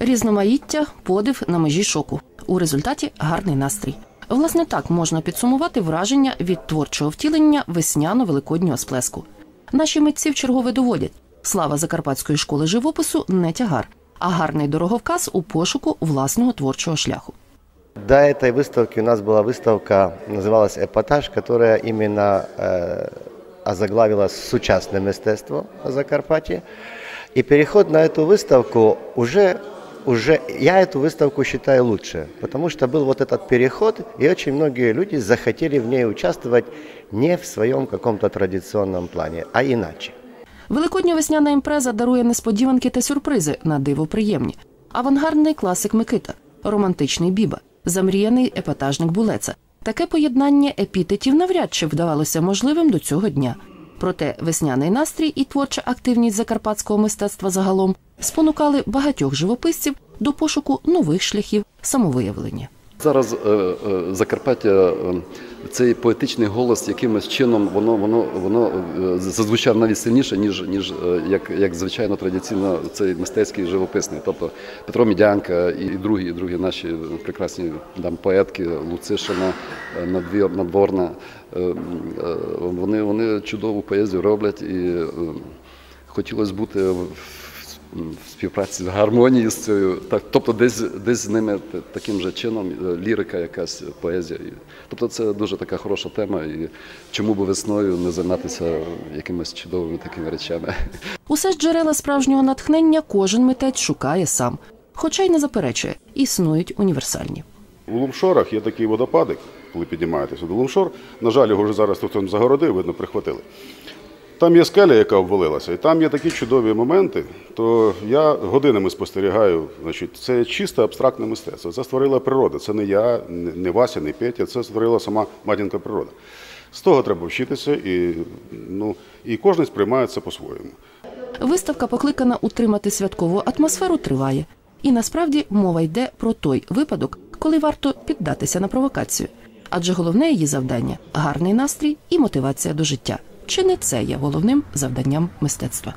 Різноманіття, подив на межі шоку. У результаті гарний настрій. Власне, так можна підсумувати враження від творчого втілення весняно-великоднього сплеску. Наші митці в чергове доводять: слава Закарпатської школи живопису не тягар, а гарний дороговказ у пошуку власного творчого шляху. До этой выставки у нас была выставка, называлась «Эпатаж», которая именно э, озаглавила сучасное мистецтво Закарпатья. И переход на эту выставку уже, уже, я эту выставку считаю лучше, потому что был вот этот переход, и очень многие люди захотели в ней участвовать не в своем каком-то традиционном плане, а иначе. Великодня весняна імпреза дарує несподіванки та сюрпризи на диво приємні. Авангардний класик Микита, романтичний Біба, замріяний епатажник Булеца. Таке поєднання епітетів навряд чи вдавалося можливим до цього дня. Проте весняний настрій і творча активність закарпатського мистецтва загалом спонукали багатьох живописців до пошуку нових шляхів самовиявлення. Зараз е, е, Закарпаття, е, цей поетичний голос якимось чином воно воно воно зазвучав навіть сильніше, ніж ніж як, як звичайно традиційно цей мистецький живописний. Тобто Петро Мідянка і, другі, і другі наші прекрасні там поетки Луцишина, Надворна. Вони, вони чудову поезію роблять і хотілося бути в в співпраці в гармонії з цією, так, тобто десь, десь з ними таким же чином е, лірика, якась поезія. Тобто це дуже така хороша тема, і чому б весною не займатися якимись чудовими такими речами. Усе ж джерела справжнього натхнення кожен митець шукає сам, хоча й не заперечує, існують універсальні. У Лумшорах є такий водопадик, коли піднімаєтеся до Лумшор. На жаль, його вже зараз хтось загородив, видно, прихватили. Там є скеля, яка обвалилася, і там є такі чудові моменти. То я годинами спостерігаю, значить, це чисте абстрактне мистецтво. Це створила природа. Це не я, не Вася, не Петя, це створила сама матінка природа. З того треба вчитися, і, ну, і кожен сприймає це по-своєму. Виставка, покликана утримати святкову атмосферу, триває. І насправді мова йде про той випадок, коли варто піддатися на провокацію. Адже головне її завдання гарний настрій і мотивація до життя. Чи не це є головним завданням мистецтва?